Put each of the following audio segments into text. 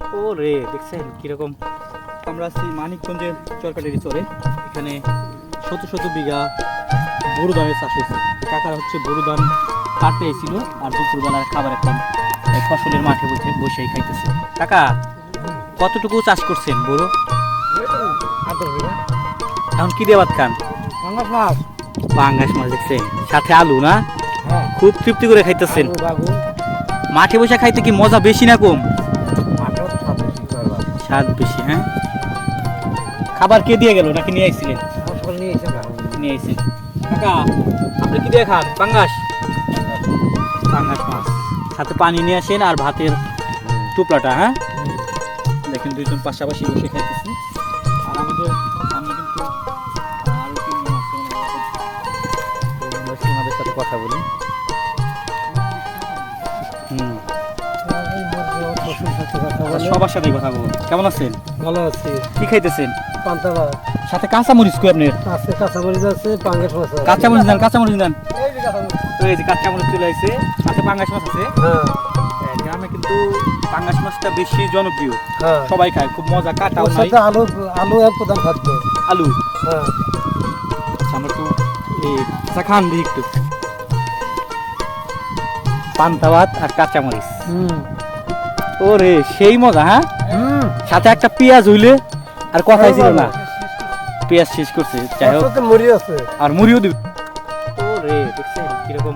ও রে দেখছেন কীরকম? আমরা আছি মানিকগঞ্জের চরকাটের চরে এখানে শত শত বিঘা বড় ধানের চাষ হয়েছে। কাকারা হচ্ছে বড় ধান কাটতে এসেছিল আর দুপুরবেলার খাবার এখন ফসলের মাঠে বসে বসেই খাইতেছে। কাকা কতটুকু চাষ করছেন বড়? এখন কি দিয়ে ভাত খান? পাঙ্গাস মাছ। দেখছেন? সাথে আলু না? খুব তৃপ্তি করে খাইতেছেন। মাঠে বসে খাইতে কি মজা বেশি না কম? স্বাদ বেশি হ্যাঁ? খাবার কে দিয়ে গেল? নাকি নিয়ে আইছিলেন নিয়ে আইছেন কাকা আপনি কি দিয়ে খান? পাঙ্গাস? পাঙ্গাস মাছ। সাথে পানি নিয়ে আসেন আর ভাতের টুপলাটা হ্যাঁ? দেখেন দুইজন পাশাপাশি বসে খাইতেছি। আর আমাদের সামনে কিন্তু আরও ওনাদের সাথে কথা বলি। সবার সাথেই কথা বলুন কেমন আছেন? ভালো আছি। কি খাইতেছেন? পান্তা ভাত। সাথে কাঁচা মরিচ কই আপনার? আছে কাঁচামরিচ আছে পাঙ্গাস মাছ আছে। কাঁচা মরিচ দেন কাঁচা মরিচ দেন। এই যে কাঁচামরিচ। কাঁচা মরিচ চলে আসছে সাথে পাঙ্গাস মাছ আছে। হ্যাঁ। হ্যাঁ, গ্রামে কিন্তু পাঙ্গাস মাছটা বেশি জনপ্রিয়। হ্যাঁ। সবাই খায় খুব মজা কাটাও নাই সাথে আলু আলু এক প্রধান খাদ্য। আলু? হ্যাঁ। আচ্ছা, আমরা তো এই খান দিই একটু। পান্তা ভাত আর কাঁচা মরিচ হুম। ওরে সেই মজা হ্যাঁ? সাথে একটা পেঁয়াজ হইলে আর কথাই ছিল না। পেঁয়াজ শেষ করছে যাই হোক। মুড়ি আছে। আর মুড়িও দিবে। ওরে দেখছেন কীরকম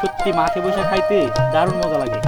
সত্যি মাঠে বসে খাইতে দারুণ মজা লাগে।